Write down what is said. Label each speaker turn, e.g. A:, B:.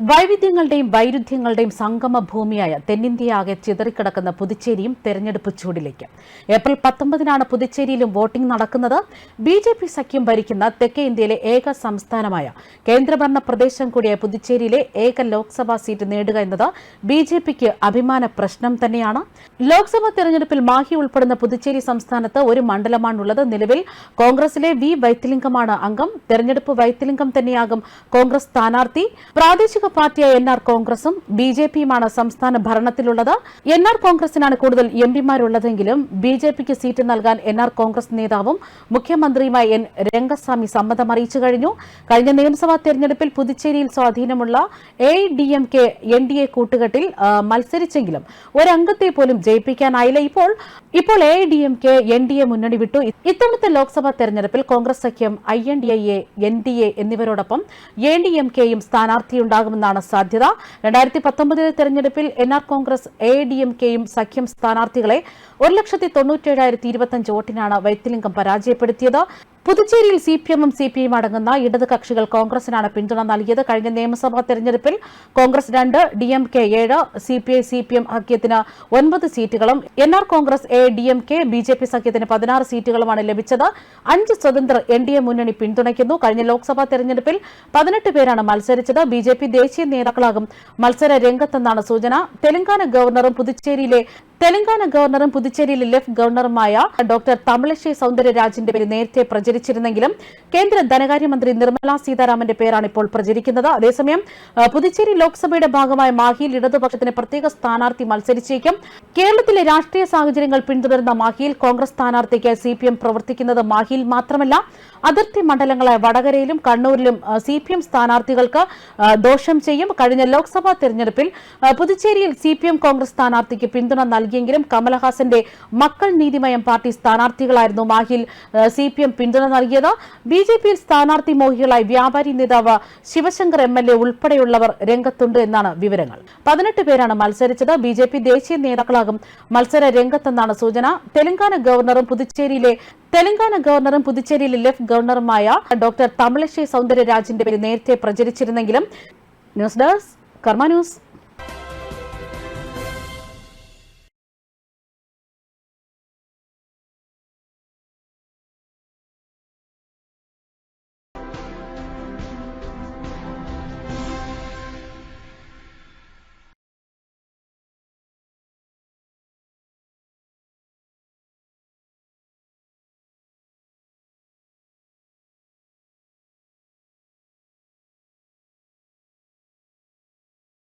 A: വൈവിധ്യങ്ങളുടെയും വൈരുദ്ധ്യങ്ങളുടെയും സംഗമ ഭൂമിയായ തെന്നിന്ത്യയാകെ ചിതറിക്കിടക്കുന്ന പുതുച്ചേരിയും തെരഞ്ഞെടുപ്പ് ചൂടിലേക്ക്. ഏപ്രിൽ പത്തൊമ്പതിനാണ് പുതുച്ചേരിയിലും വോട്ടിംഗ് നടക്കുന്നത്. ബി ജെ പി സഖ്യം ഭരിക്കുന്ന തെക്കേ ഇന്ത്യയിലെ ഏക സംസ്ഥാനമായ കേന്ദ്രഭരണ പ്രദേശം കൂടിയായ പുതുച്ചേരിയിലെ ഏക ലോക്സഭാ സീറ്റ് നേടുക എന്നത് ബി ജെ പിക്ക് അഭിമാന പ്രശ്നം തന്നെയാണ്. ലോക്സഭാ തെരഞ്ഞെടുപ്പിൽ മാഹി ഉൾപ്പെടുന്ന പുതുച്ചേരി സംസ്ഥാനത്ത് ഒരു മണ്ഡലമാണുള്ളത്. നിലവിൽ കോൺഗ്രസിലെ വി വൈത്തിലിംഗമാണ് അംഗം. തെരഞ്ഞെടുപ്പ് വൈത്തിലിംഗം തന്നെയാകും കോൺഗ്രസ് സ്ഥാനാർത്ഥി. പ്രാദേശിക പാർട്ടിയായ എൻ ആർ കോൺഗ്രസും ബി ജെ പിയുമാണ് സംസ്ഥാന ഭരണത്തിലുള്ളത്. എൻ ആർ കോൺഗ്രസിനാണ് കൂടുതൽ എം പിമാരുള്ളതെങ്കിലും ബി ജെ പിക്ക് സീറ്റ് നൽകാൻ എൻ ആർ കോൺഗ്രസ് നേതാവും മുഖ്യമന്ത്രിയുമായ എൻ രംഗസ്വാമി സമ്മതം അറിയിച്ചു കഴിഞ്ഞു. കഴിഞ്ഞ നിയമസഭാ തെരഞ്ഞെടുപ്പിൽ പുതുച്ചേരിയിൽ സ്വാധീനമുള്ള A D M K N D A കൂട്ടുകെട്ടിൽ മത്സരിച്ചെങ്കിലും ഒരംഗത്തെ പോലും ജയിപ്പിക്കാനായില്ല. ഇപ്പോൾ ഇപ്പോൾ A D M K N D A മുന്നണി വിട്ടു. ഇത്തവണത്തെ ലോക്സഭാ തെരഞ്ഞെടുപ്പിൽ കോൺഗ്രസ് സഖ്യം I N D A N D A എന്നിവരോടൊപ്പം എ ഡി എം കെയും സ്ഥാനാർത്ഥിയുണ്ടാകുമെന്നാണ് സാധ്യത. രണ്ടായിരത്തി പത്തൊമ്പതിലെ തെരഞ്ഞെടുപ്പിൽ N R Congress A D M കെയും സഖ്യം സ്ഥാനാർത്ഥികളെ ഒരു ലക്ഷത്തി തൊണ്ണൂറ്റേഴായിരത്തി ഇരുപത്തഞ്ച് വോട്ടിനാണ് വൈത്തിലിംഗം പരാജയപ്പെടുത്തിയത്. പുതുച്ചേരിയിൽ സി പി എമ്മും സി പി എം അടങ്ങുന്ന ഇടത് കക്ഷികൾ കോൺഗ്രസിനാണ് പിന്തുണ നൽകിയത്. കഴിഞ്ഞ നിയമസഭാ തെരഞ്ഞെടുപ്പിൽ കോൺഗ്രസ് രണ്ട് ഡി എം കെ ഏഴ് C P I C P M സഖ്യത്തിന് ഒൻപത് സീറ്റുകളും N R Congress A D M K B J P സഖ്യത്തിന് പതിനാറ് സീറ്റുകളുമാണ് ലഭിച്ചത്. അഞ്ച് സ്വതന്ത്ര എൻ ഡി എ മുന്നണി പിന്തുണയ്ക്കുന്നു. കഴിഞ്ഞ ലോക്സഭാ തെരഞ്ഞെടുപ്പിൽ പതിനെട്ട് പേരാണ് മത്സരിച്ചത്. ബി ജെ പി ദേശീയ നേതാക്കളാകും മത്സര രംഗത്തെന്നാണ് സൂചന. തെലങ്കാന ഗവർണറും പുതുച്ചേരിയിലെ തെലങ്കാന ഗവർണറും പുതുച്ചേരിയിലെ ലെഫ്റ്റ് ഗവർണറുമായ ഡോക്ടർ തമിളശ്ശേ സൗന്ദരരാജന്റെ പേര് നേരത്തെ പ്രചരിച്ചിരുന്നെങ്കിലും കേന്ദ്ര ധനകാര്യമന്ത്രി നിർമ്മല സീതാരാമന്റെ പേരാണ് ഇപ്പോൾ പ്രചരിക്കുന്നത്. അതേസമയം പുതുച്ചേരി ലോക്സഭയുടെ ഭാഗമായ മാഹിയിൽ ഇടതുപക്ഷത്തിന് പ്രത്യേക സ്ഥാനാർത്ഥി മത്സരിച്ചേക്കും. കേരളത്തിലെ രാഷ്ട്രീയ സാഹചര്യങ്ങൾ പിന്തുടരുന്ന മാഹിയിൽ കോൺഗ്രസ് സ്ഥാനാർത്ഥിക്ക് സി പി എം പ്രവർത്തിക്കുന്നത് മാഹിയിൽ മാത്രമല്ല അതിർത്തി മണ്ഡലങ്ങളായ വടകരയിലും കണ്ണൂരിലും സി പി എം സ്ഥാനാർത്ഥികൾക്ക് ദോഷം ചെയ്യും. കഴിഞ്ഞ ലോക്സഭാ തെരഞ്ഞെടുപ്പിൽ പുതുച്ചേരിയിൽ സി പി എം കോൺഗ്രസ് സ്ഥാനാർത്ഥിക്ക് പിന്തുണ നൽകിയെങ്കിലും കമലഹാസന്റെ മക്കൾ നീതിമയം പാർട്ടി സ്ഥാനാർത്ഥികളായിരുന്നു മാഹിയിൽ സി പി എം പിന്തുണ നൽകിയത് ബി ജെ പിയിൽ സ്ഥാനാർത്ഥി മോഹികളായി വ്യാപാരി നേതാവ് ശിവശങ്കർ എം എൽ എ ഉൾപ്പെടെയുള്ളവർ രംഗത്തുണ്ട് എന്നാണ് വിവരങ്ങൾ. പതിനെട്ട് പേരാണ് മത്സരിച്ചത്. ബി ജെ പി ദേശീയ നേതാക്കളാകും മത്സര രംഗത്തെന്നാണ് സൂചന. തെലങ്കാന ഗവർണറും പുതുച്ചേരിയിലെ തെലങ്കാന ഗവർണറും പുതുച്ചേരിയിലെ ലെഫ്റ്റ് ഗവർണറുമായ ഡോക്ടർ തമിളശ്ശേ സൗന്ദര്യരാജിന്റെ പേര് നേരത്തെ പ്രചരിച്ചിരുന്നെങ്കിലും ന്യൂസ് ഡെസ്ക് കർമ്മ ന്യൂസ്.